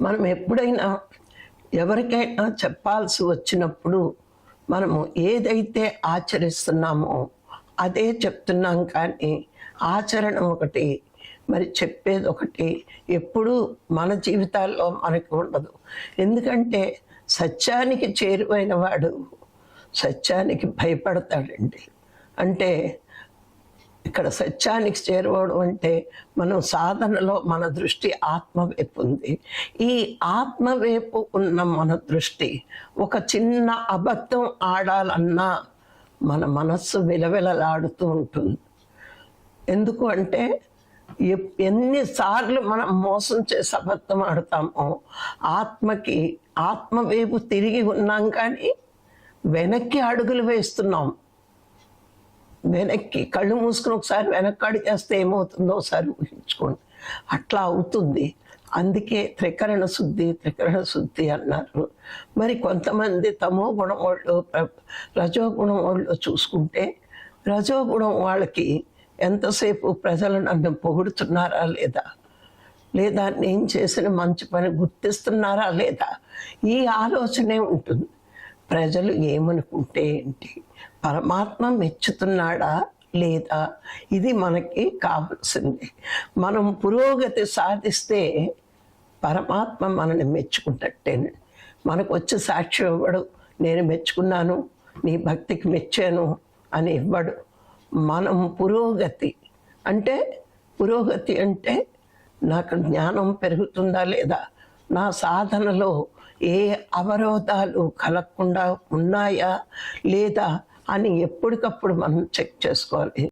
మనం ఎప్పుడైనా ఎవరికైనా చెప్పాల్సి వచ్చినప్పుడు మనము ఏదైతే ఆచరిస్తున్నామో అదే చెప్తున్నాం కానీ ఆచరణ ఒకటి మరి చెప్పేది ఒకటి ఎప్పుడూ మన జీవితాల్లో మనకు ఉండదు. ఎందుకంటే సత్యానికి చేరువైన వాడు సత్యానికి భయపడతాడండి. అంటే ఇక్కడ సత్యానికి చేరుకోవడం అంటే మనం సాధనలో మన దృష్టి ఆత్మ వైపు ఉంది. ఈ ఆత్మ వైపు ఉన్న మన దృష్టి ఒక చిన్న అబద్ధం ఆడాలన్నా మన మనస్సు విలవిలలాడుతూ ఉంటుంది. ఎందుకు అంటే ఎప్- ఎన్నిసార్లు మనం మోసం చేసి అబద్ధం ఆడతామో ఆత్మకి ఆత్మ వైపు తిరిగి ఉన్నాం కానీ వెనక్కి అడుగులు వేస్తున్నాం. వెనక్కి కళ్ళు మూసుకుని ఒకసారి వెనక్కాడు చేస్తే ఏమవుతుందో ఒకసారి ఊహించుకోండి. అట్లా అవుతుంది. అందుకే త్రికరణ శుద్ధి త్రికరణ శుద్ధి అన్నారు. మరి కొంతమంది తమో గుణం వాళ్ళు ప్ర- గుణం వాళ్ళు చూసుకుంటే రజోగుణం వాళ్ళకి ఎంతసేపు ప్రజలు నన్ను పొగుడుతున్నారా లేదా? లేదా నేను చేసిన మంచి పని గుర్తిస్తున్నారా లేదా? ఈ ఆలోచనే ఉంటుంది. ప్రజలు ఏమనుకుంటే ఏంటి? పరమాత్మ మెచ్చుతున్నాడా లేదా? ఇది మనకి కావాల్సింది. మనం పురోగతి సాధిస్తే పరమాత్మ మనల్ని మెచ్చుకుంటట్టేనండి మనకు వచ్చి సాక్షి ఇవ్వడు. నేను మెచ్చుకున్నాను. నీ భక్తికి మెచ్చాను అని ఇవ్వడు. మనం పురోగతి అంటే పురోగతి అంటే నాకు జ్ఞానం పెరుగుతుందా లేదా? నా సాధనలో ఏ అవరోధాలు కలగకుండా ఉన్నాయా లేదా అని ఎప్పటికప్పుడు మనం చెక్ చేసుకోవాలి.